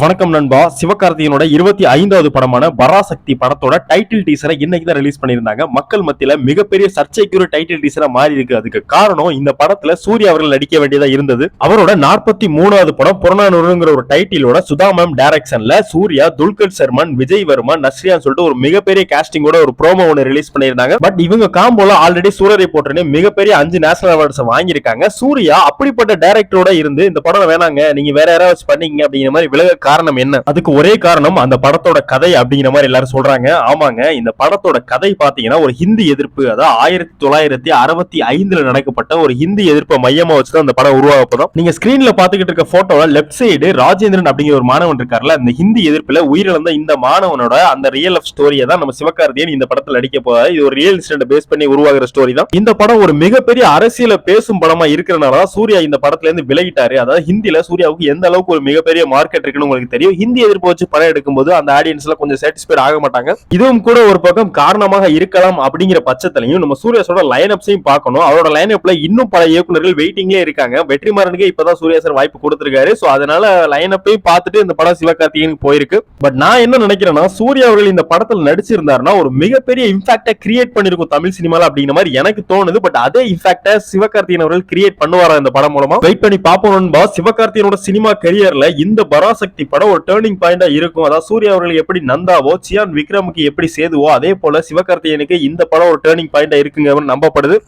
வணக்கம் நண்பா. சிவகார்த்திகனோட இருபத்தி ஐந்தாவது படமான பராசக்தி படத்தோட டைட்டில் டீசரை இன்னைக்கு தான் ரிலீஸ் பண்ணியிருந்தாங்க. மக்கள் மத்தியில மிகப்பெரிய சர்ச்சைக்குரிய டைட்டில் டீசரா மாறி இருக்கு. அதுக்கு காரணம் இந்த படத்துல சூர்யா அவர்கள் நடிக்க வேண்டியதா இருந்தது. அவரோட நாற்பத்தி மூணாவது படம் புறநானூறுங்கிற ஒரு டைட்டிலோட சுதா மேம் டைரக்ஷன்ல சூர்யா துல்கர் சர்மன் விஜய் வர்மன் நஸ்ரியான்னு சொல்லிட்டு ஒரு மிகப்பெரிய காஸ்டிங்கோட ஒரு ப்ரோமோ ஒன்று ரிலீஸ் பண்ணியிருந்தாங்க. பட் இவங்க காம்போல ஆல்ரெடி சூரரை போட்டுன்னு மிகப்பெரிய அஞ்சு நேஷனல் அவார்ட்ஸ் வாங்கியிருக்காங்க. சூர்யா அப்படிப்பட்ட டைரக்டரோட இருந்து இந்த படம் வேணாங்க நீங்க வேற யாராவது பண்ணீங்க அப்படிங்கிற மாதிரி விலக காரணம் என்ன? அதுக்கு ஒரே காரணம் அந்த படத்தோட கதை அப்படிங்கிற மாதிரி எல்லாரும் சொல்றாங்க. ஆமாங்க இந்த படத்தோட கதை பாத்தீங்கன்னா ஒரு ஹிந்தி எதிர்ப்பு அதாவது ஆயிரத்தி தொள்ளாயிரத்தி அறுபத்தி ஐந்துல நடக்கப்பட்ட ஒரு ஹிந்தி எதிர்ப்பை மையமா வச்சுதான் அந்த படம் உருவாகப்படும் நீங்க ஸ்கிரீன்ல பாத்துக்கிட்டு இருக்க போட்டோல லெஃப்ட் சைடு ராஜேந்திரன் அப்படிங்கிற ஒரு மாணவன் இருக்காருல்ல அந்த ஹிந்தி எதிர்ப்புல உயிரிழந்த இந்த மாணவனோட அந்த ரியல் லைஃப் ஸ்டோரியை தான் நம்ம சிவகார்த்தியன் இந்த படத்துல அடிக்க போறாரு. இது ஒரு ரியல் இன்சிடென்ட் பேஸ் பண்ணி உருவாகிற ஸ்டோரி தான். இந்த படம் ஒரு மிகப்பெரிய அரசியல பேசும் படமா இருக்கிறனால சூர்யா இந்த படத்துல இருந்து விலகிட்டாரு. அதாவது ஹிந்தில சூர்யாவுக்கு எந்த அளவுக்கு ஒரு மிகப்பெரிய மார்க்கெட் இருக்குன்னு உங்களுக்கு தெரியும். ஹிந்தி எதிர்ப்பு வச்சு படம் எடுக்கும்போது அந்த ஆடியன்ஸ்ல கொஞ்சம் சாட்டிஸ்ஃபைட் ஆக மாட்டாங்க. இதுவும் கூட ஒரு பக்கம் காரணமாக இருக்கலாம் அப்படிங்கிற பட்சத்திலையும் நம்ம சூர்யாஸோட லைன் அப்ஸையும் பார்க்கணும். அவரோட லைன் அப்ல இன்னும் பல இயக்குநர்கள் வெயிட்டிங்லேயே இருக்காங்க. வெற்றிமாறனுக்கு இப்பதான் சூர்யா சார் வாய்ப்பு கொடுத்திருக்காரு. ஸோ அதனால லைன் அப்பையும் பார்த்துட்டு இந்த படம் சிவகார்த்திகனுக்கு போயிருக்கு. பட் நான் என்ன நினைக்கிறேன்னா சூர்யா அவர்கள் இந்த படத்தில் நடிச்சிருந்தாருன்னா ஒரு மிகப்பெரிய இம்பாக்டை கிரியேட் பண்ணிருக்கும் தமிழ் சினிமால அப்படிங்கிற மாதிரி எனக்கு தோணுது. பட் அதே இம்பாக்டை சிவகார்த்திகன் அவர்கள் கிரியேட் பண்ணுவாரா இந்த படம் மூலமா? வெயிட் பண்ணி பார்ப்போம் நண்பா. சிவகார்த்திகேயனோட சினிமா கரியர்ல இந்த பராசக்தி படம் ஒரு டேர்னிங் பாயிண்டா இருக்கும். அதாவது சூர்யா அவர்கள் எப்படி நந்தாவோ சியான் விக்ரமுக்கு எப்படி சேதுவோ அதே போல சிவகார்த்திகேயனுக்கு இந்த படம் ஒரு டேர்னிங் பாயிண்டா இருக்குங்க நம்பப்படுது?